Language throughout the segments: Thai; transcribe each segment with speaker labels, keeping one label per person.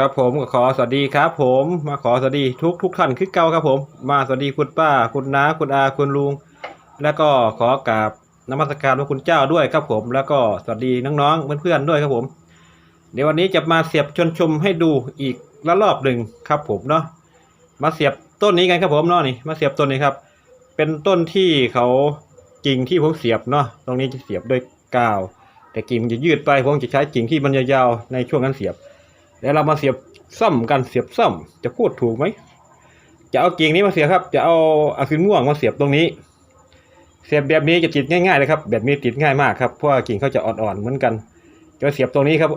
Speaker 1: ครับผมก็ขอสวัสดีครับ ผมมาขอสวัสดีทุกทุกท่านคือเก่าครับผม มาสวัสดีคุณป้า คุณน้าคุณอาคุณลุง แล้วก็ขอกราบนมัสการพระคุณเจ้าด้วยครับผม แล้วก็สวัสดีน้องๆเพื่อนๆด้วยครับผม เดี๋ยววันนี้จะมาเสียบชนชมให้ดูอีกละรอบหนึ่งครับผมเนาะมาเสียบต้นนี้กันครับผมเนาะนี่มาเสียบต้นนี้ครับ เป็นต้นที่เขากิ่งที่ผมเสียบเนาะตรงนี้จะเสียบด้วยกาว แต่กิ่งมันจะยืดไปผมจะใช้กิ่งที่มันยาวๆในช่วงนั้นเสียบ แล้วเรามาเสียบซ่อมกันเสียบซ่อมจะพูดถูกไหมจะเอากิ่งนี้มาเสียบครับ จะเอาอะคริลิกม่วงมาเสียบตรงนี้ เสียบแบบนี้จะติดง่ายๆเลยครับ แบบนี้ติดง่ายมากครับเพราะว่ากิ่งเขาจะอ่อนๆเหมือนกัน จะเสียบตรงนี้ครับ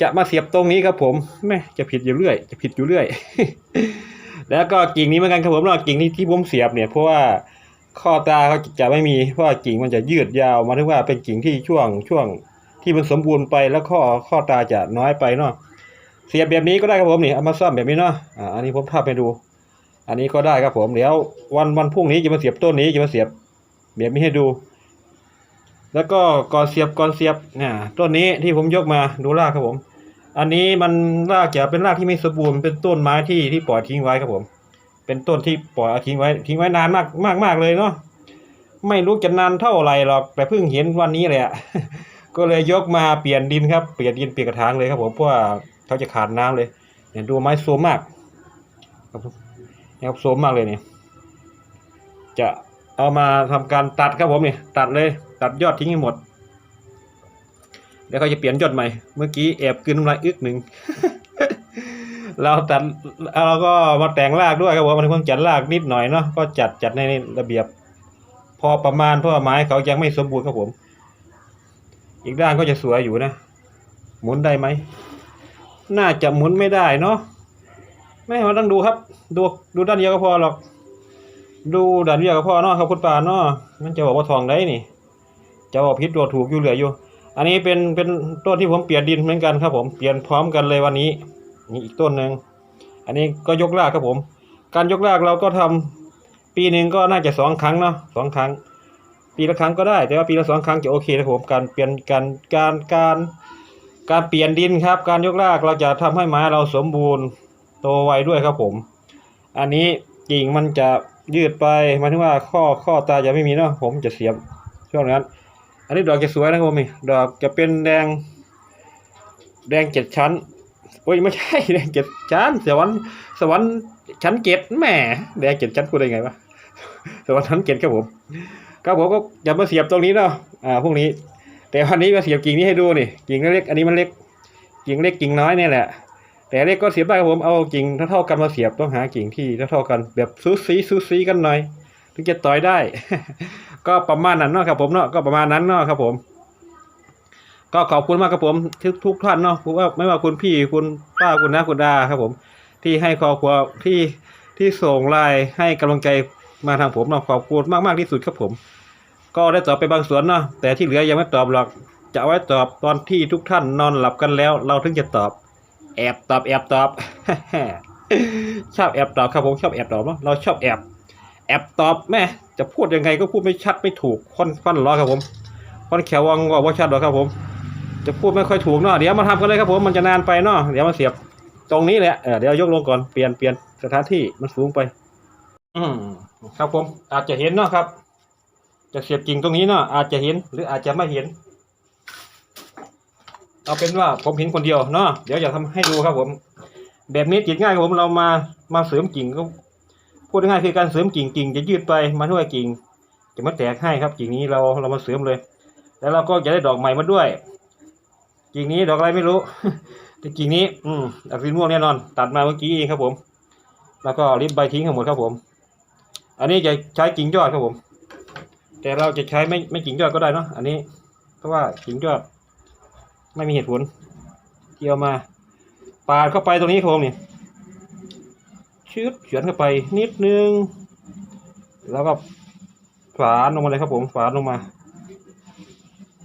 Speaker 1: จะมาเสียบตรงนี้ครับ ผมแม่จะผิดอยู่เรื่อย จะผิดอยู่เรื่อย แล้วก็กิ่งนี้เหมือนกันครับผมเนากิ่งนี้ที่ผมเสียบเนี่ยเพราะว่าข้อตาเขาจะไม่มีเพราะกิ่งมันจะยืดยาวมาถึงว่าเป็นกิ่งที่ช่วงช่วงที่มันสมบูรณ์ไปแล้วข้อข้อตาจะน้อยไปเนาะ เสียบแบบนี้ก็ได้ครับผมนี่เอามาซ่อมแบบนี้เนาะอ่าอันนี้ผมทำไปดู อันนี้ก็ได้ครับผมเดี๋ยววันวันพรุ่งนี้จะมาเสียบต้นนี้จะมาเสียบแบบนี้ให้ดู แล้วก็ก่อนเสียบก่อนเสียบเนี่ยต้นนี้ที่ผมยกมาดูรากครับผม อันนี้มันรากจะเป็นรากที่ไม่สมบูรณ์เป็นต้นไม้ที่ที่ปล่อยทิ้งไว้ครับผม เป็นต้นที่ปล่อยทิ้งไว้ทิ้งไว้นานมากมากมากเลยเนาะไม่รู้จะนานเท่าไหร่หรอกแต่เพิ่งเห็นวันนี้แหละก็เลยยกมาเปลี่ยนดินครับ เปลี่ยนดินเปลี่ยนกระถางเลยครับผมเพราะว่า เขาจะขาดน้ำเลยเนี่ยดูไม้โซมมากครับผมเนี่ยครับโซมมากเลยเนี่ยจะเอามาทำการตัดครับผมเนี่ยตัดเลย ตัดยอดทิ้งให้หมด แล้วก็จะเปลี่ยนยอดใหม่ เมื่อกี้แอบกลืนน้ำลายอึกหนึ่งเราตัดเราก็มาแต่งรากด้วยครับผมมันเพิ่งจัดรากนิดหน่อยเนาะก็จัดจัดในระเบียบ พอประมาณเพราะไม้เขายังไม่สมบูรณ์ครับผม อีกด้านก็จะสวยอยู่นะ หมุนได้ไหม น่าจะหมุนไม่ได้เนาะไม่มาต้องดูครับ ดูดูด้านเดียวก็พอหรอก ดูด้านเดียวก็พอเนาะครับคุณป่าเนาะมันจะบอกว่าทองได้นี่ จะบอกพิษตัวถูกอยู่เหลืออยู่ อันนี้เป็นเป็นต้นที่ผมเปลี่ยนดินเหมือนกันครับ ผมเปลี่ยนพร้อมกันเลยวันนี้นี่อีกต้นหนึ่งอันนี้ก็ยกรากครับผม การยกรากเราก็ทำปีหนึ่งก็น่าจะสองครั้งเนาะสองครั้ง ปีละครั้งก็ได้ แต่ว่าปีละสองครั้งจะโอเคนะผมการเปลี่ยนการการการ การเปลี่ยนดินครับ การยกรากเราจะทำให้ไม้เราสมบูรณ์โตไวด้วยครับผม อันนี้กิ่งมันจะยืดไปหมายถึงว่าข้อข้อตาจะไม่มีเนาะผมจะเสียบช่วงนั้น อันนี้ดอกจะสวยนะครับผมมีดอกจะเป็นแดง แดงเจ็ดชั้นโอ้ยไม่ใช่แดงเจ็ดชั้นสวรรค์สวรรค์ชั้นเจ็ดแหมแดงเจ็ดชั้นพูได้ไงวะสวรรค์ชั้นเจ็ดครับผมครับผมก็จะมาเสียบตรงนี้เนาะอ่าพวกนี้ แต่วันนี้มาเสียบกิ่งนี้ให้ดูนี่กิ่งเล็กอันนี้มันเล็ก กิ่งเล็กกิ่งน้อยเนี่ยแหละ แต่เล็กก็เสียบได้ครับผมเอากิ่งเท่าๆกันมาเสียบต้องหากิ่งที่เท่าๆกัน แบบซูซีซูซีกันหน่อย ถึงจะต่อยได้ ก็ประมาณนั้นเนาะครับผมเนาะก็ประมาณนั้นเนาะครับผม ก็ขอบคุณมากครับผมทุกทุกท่านเนาะว่าไม่ว่าคุณพี่คุณป้าคุณน้าคุณดาครับผม ที่ให้ครอบครัวที่ที่ส่งไลน์ให้กำลังใจมาทางผมเนาะขอบคุณมากมากๆที่สุดครับผม ก็ได้ตอบไปบางส่วนเนาะแต่ที่เหลือยังไม่ตอบหรอก จะไว้ตอบตอนที่ทุกท่านนอนหลับกันแล้ว เราถึงจะตอบ แอบตอบแอบตอบ ชอบแอบตอบครับผมชอบแอบตอบเนาะเราชอบแอบ แอบตอบแม่จะพูดยังไงก็พูดไม่ชัดไม่ถูกค่อนค่อนล้อครับผมค่อนแขววังว่าว่าชัดหรอกครับผม จะพูดไม่ค่อยถูกเนาะเดี๋ยวมาทำกันเลยครับผมมันจะนานไปเนาะเดี๋ยวมาเสียบตรงนี้แหละเออเดี๋ยวยกลงก่อนเปลี่ยนเปลี่ยนสถานที่มันสูงไป อืมครับผมอาจจะเห็นเนาะครับ จะเสียบกิ่งตรงนี้เนาะอาจจะเห็นหรืออาจจะไม่เห็น เอาเป็นว่าผมเห็นคนเดียวเนาะเดี๋ยวจะทำให้ดูครับ ผม แบบนี้จิตง่ายครับผมเรามามาเสริมกิ่งก็พูดง่ายคือการเสริมกิ่งกิ่งจะยืดไปมาด้วยกิ่ง จะมาแตกให้ครับกิ่งนี้เราเรามาเสริมเลย แล้วเราก็จะได้ดอกใหม่มาด้วย กิ่งนี้ดอกอะไรไม่รู้แต่กิ่งนี้ อืมอักรินม่วงแน่นอน ตัดมาเมื่อกี้เองครับผม แล้วก็ริบใบทิ้งทั้งหมดครับผม อันนี้จะใช้กิ่งยอดครับผม แต่เราจะใช้ไม่ไม่กิ่งยอดก็ได้เนาะอันนี้ เพราะว่ากิ่งยอด ไม่มีเหตุผลที่เอามาปาดเข้าไปตรงนี้ครับผมเนี่ยชืดเฉือนเข้าไปนิดนึง แล้วก็ฝานลงมาเลยครับผมฝานลงมา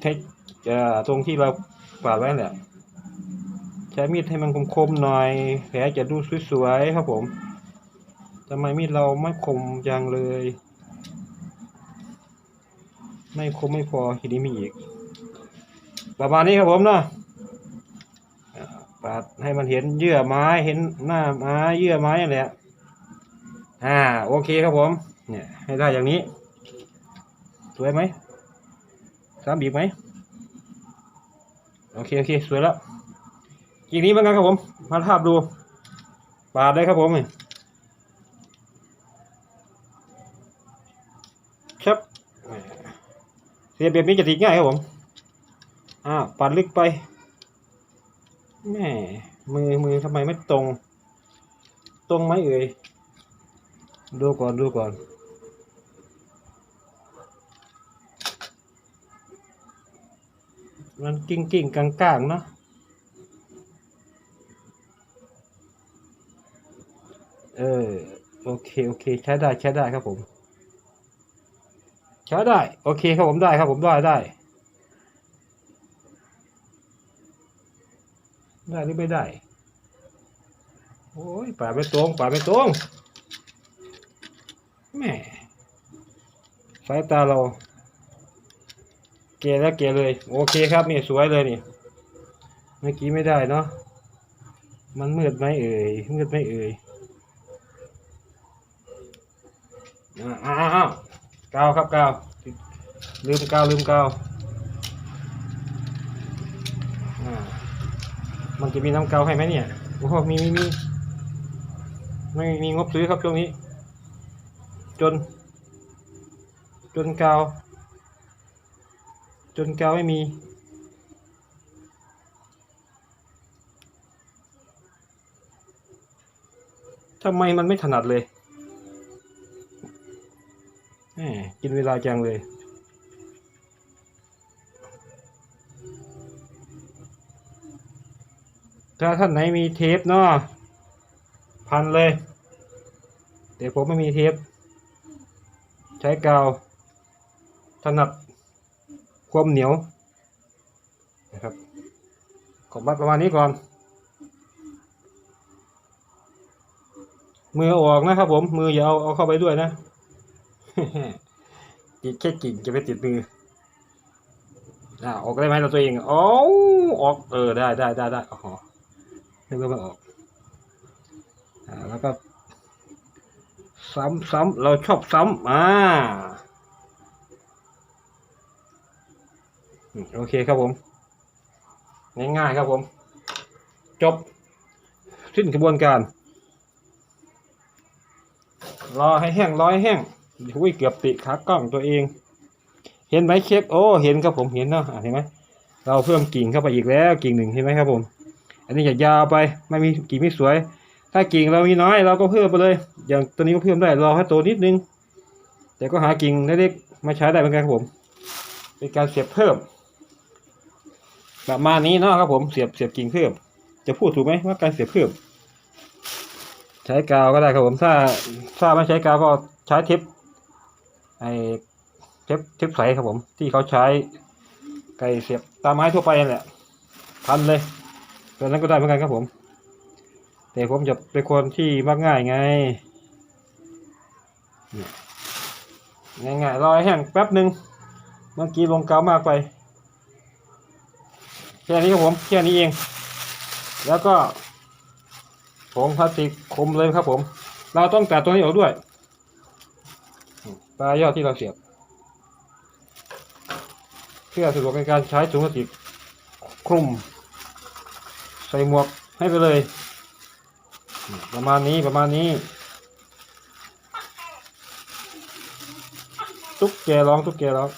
Speaker 1: ใช้ตรงที่เราฝาดไว้แหละใช้มีดให้มันคมๆหน่อยแผลจะดูสวยๆครับผมทำไมมีดเราไม่คมจังเลย ไม่คมไม่พอทีนี้มีอีก ประมาณนี้ครับผมเนาะอ่าปาดให้มันเห็นเยื่อไม้เห็นหน้าไม้เยื่อไม้นั่นแหละอ่าโอเคครับผม เนี่ย ให้ได้อย่างนี้สวยไหมสามบีบไหมโอเคโอเคสวยแล้วอีกนี้เหมือนกันครับผม มาทาบดู ปาดได้ครับผมครับ เสียแบบนี้จะติดง่ายครับผม อ้าวปาดลึกไป แม่มือมือทำไมไม่ตรง ตรงไหมเอ่ย ดูก่อนดูก่อน มันกิ้งกิ้งกลางกลางเนาะเออ โอเค โอเค ใช้ได้ ใช้ได้ครับผม ใช้ได้ โอเคครับผมได้ครับผมได้ได้ ได้หรือไม่ได้ โอ้ยป่าไม่ตรงป่าไม่ตรงแม่สายตาเรา เกแล้วเกยเลย โอเคครับนี่สวยเลยนี่ เมื่อกี้ไม่ได้เนาะมันมืดไหมเอ่ยมืดไหมเอ่ยอ้าว อ้าวกาครับเกาลืมเกาลืมเกาวอ่ามันจะมีน้ำเกาให้ไหมเนี่ยโอ้โหมีมีมีไม่มีงบซื้อครับช่วงนี้ จน จนเกาจนเกาไม่มีทำไมมันไม่ถนัดเลย กินเวลาจังเลย ถ้าท่านไหนมีเทปเนาะพันเลย แต่ผมไม่มีเทป ใช้กาวถนัดความเหนียวนะครับขอมัดประมาณนี้ก่อน มืออออกนะครับผม มืออย่าเอาเอาเข้าไปด้วยนะิแค่กิ่งจะไปติดมืออ่าออกได้ไหมเราตัวเองโอ๋ออกเออได้ได้ได้ได้อ๋อนึกว่าไม่ออกอ่าแล้วก็ ซ้ำซ้ำเราชอบซ้ำอ่าโอเคครับผมง่ายๆครับผม จบ สิ้นกระบวนการ รอให้แห้งรอให้แห้ง อุ้ยเกือบติขากล้องตัวเอง เห็นไหมเชฟโอ้เห็นครับผมเห็นเนาะอะเห็นไหมเราเพิ่มกิ่งเข้าไปอีกแล้วกิ่งหนึ่งเห็นไหมครับผม อันนี้อย่ายาวไปไม่มีกิ่งไม่สวย ถ้ากิ่งเรามีน้อยเราก็เพิ่มไปเลย อย่างตัวนี้ก็เพิ่มได้รอให้โตนิดนึง แต่ก็หากิ่งเล็กๆมาใช้ได้เหมือนกันครับผม เป็นการเสียบเพิ่มประมาณนี้เนาะครับผมเสียบเสียบกิ่งเพิ่ม จะพูดถูกไหมว่าการเสียบเพิ่ม ใช้กาวก็ได้ครับผมถ้าถ้าไม่ใช้กาวก็ใช้เทป ไอเทปเทปใสครับผม ที่เขาใช้ไก่เสียบตามไม้ทั่วไปนั่นแหละพันเลยตัวนั้นก็ได้เหมือนกันครับผม แต่ผมจะเป็นคนที่มักง่ายไงเนี่ยง่ายๆรอให้แห้งแป๊บหนึ่งเมื่อกี้ลงเกามากไปแค่นี้ครับผมแค่นี้เอง แล้วก็ผงพลาสติกคมเลยครับผม เราต้องตัดตัวนี้ออกด้วย ปลายยอดที่เราเสียบ เพื่อสะดวกในการใช้ถุงพลาสติกคลุม ใส่หมวกให้ไปเลย ประมาณนี้ประมาณนี้ตุ๊กแกร้องตุ๊กแกร้อง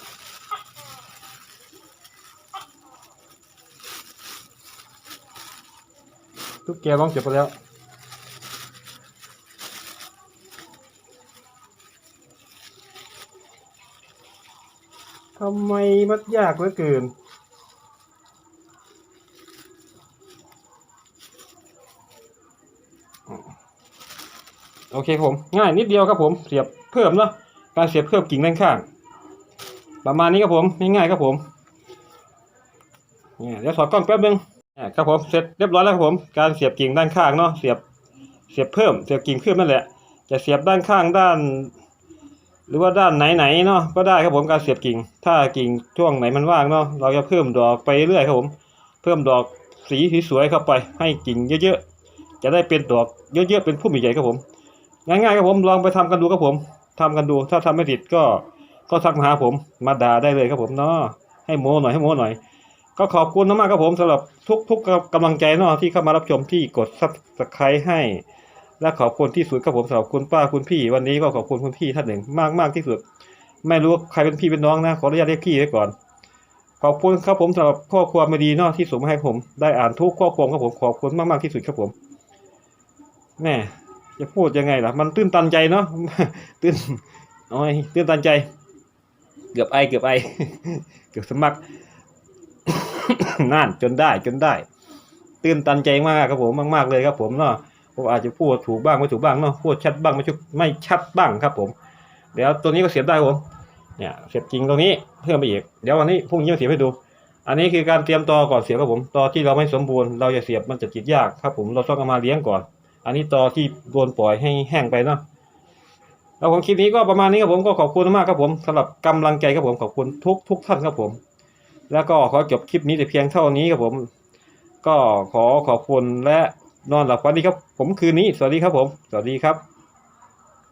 Speaker 1: ตุ๊กแกร้องเสร็จไปแล้วำไมมันยากเหลือเกิน โอเคผม ง่ายนิดเดียวครับผมเสียบเพิ่มเนาะการเสียบเพิ่มกิ่งด้านข้าง ประมาณนี้ครับผมง่ายๆครับผมเนี่ยเดี๋ยวถอดกล้องแป๊บนึงอะครับผมเสร็จเรียบร้อยแล้วครับผมการเสียบกิ่งด้านข้างเนาะเสียบเสียบเพิ่ม เสียบกิ่งเพิ่มนั่นแหละจะเสียบด้านข้างด้าน หรือว่าด้านไหนๆเนาะก็ได้ครับผมการเสียบกิ่ง ถ้ากิ่งช่วงไหนมันว่างเนาะเราจะเพิ่มดอกไปเรื่อยครับผม เพิ่มดอกสีสวยๆเข้าไป ให้กิ่งเยอะๆจะได้เป็นดอกเยอะๆเป็นพุ่มใหญ่ๆครับผมง่ายๆครับผมลองไปทำกันดูครับผมทำกันดูถ้าทำไม่ติดก็ก็ทักมาหาผมมาด่าได้เลยครับผมเนาะให้โม้หน่อยให้โม้หน่อย ก็ขอบคุณมากๆครับผมสำหรับทุกทุกกำลังใจเนาะที่เข้ามารับชมที่กดซับสไครต์ให้ และขอบคุณที่สุดครับผมสำหรับคุณป้าคุณพี่วันนี้ก็ขอบคุณคุณพี่ท่านหนึ่งมากมากที่สุด ไม่รู้ใครเป็นพี่เป็นน้องนะขออนุญาตเรียกพี่ไว้ก่อน ขอบคุณครับผมสำหรับข้อความมาดีเนาะที่ส่งมาให้ผม ได้อ่านทุกข้อความครับผมขอบคุณมากๆที่สุดครับผมแม่จะพูดยังไงล่ะ มันตื้นตันใจเนาะตื้นโอ้ยตื้นตันใจ เกือบไอเกือบไอเกือบสมัครนั่นจนได้จนได้ ตื่นตันใจมากครับผมมาก ๆเลยครับผมเนาะ ผมอาจจะพูดถูกบ้างไม่ถูกบ้างเนาะพูดชัดบ้างไม่ชัดไม่ชัดบ้างครับ ผม เดี๋ยวตัวนี้ก็เสียบได้ผมเนี่ยเสียบจริงตรงนี้เพิ่มไปอีกเดี๋ยววันนี้พรุ่งนี้มาเสียบให้ดู อันนี้คือการเตรียมตอก่อนเสียบครับผมตอที่เราไม่สมบูรณ์เราจะเสียบมันจะจิตยากครับ ผมเราต้องเอามาเลี้ยงก่อน อันนี้ตอที่โดนปล่อยให้แห้งไปเนาะแล้วผมคลิปนี้ก็ประมาณนี้ครับผมก็ขอบคุณมากครับผมสำหรับกำลังใจครับผมขอบคุณทุกทุกท่านครับผม แล้วก็ขอจบคลิปนี้แต่เพียงเท่านี้ครับผม ก็ขอขอบคุณและ นอนหลับฝันดีครับ ผมคืนนี้ สวัสดีครับผม สวัสดีครับ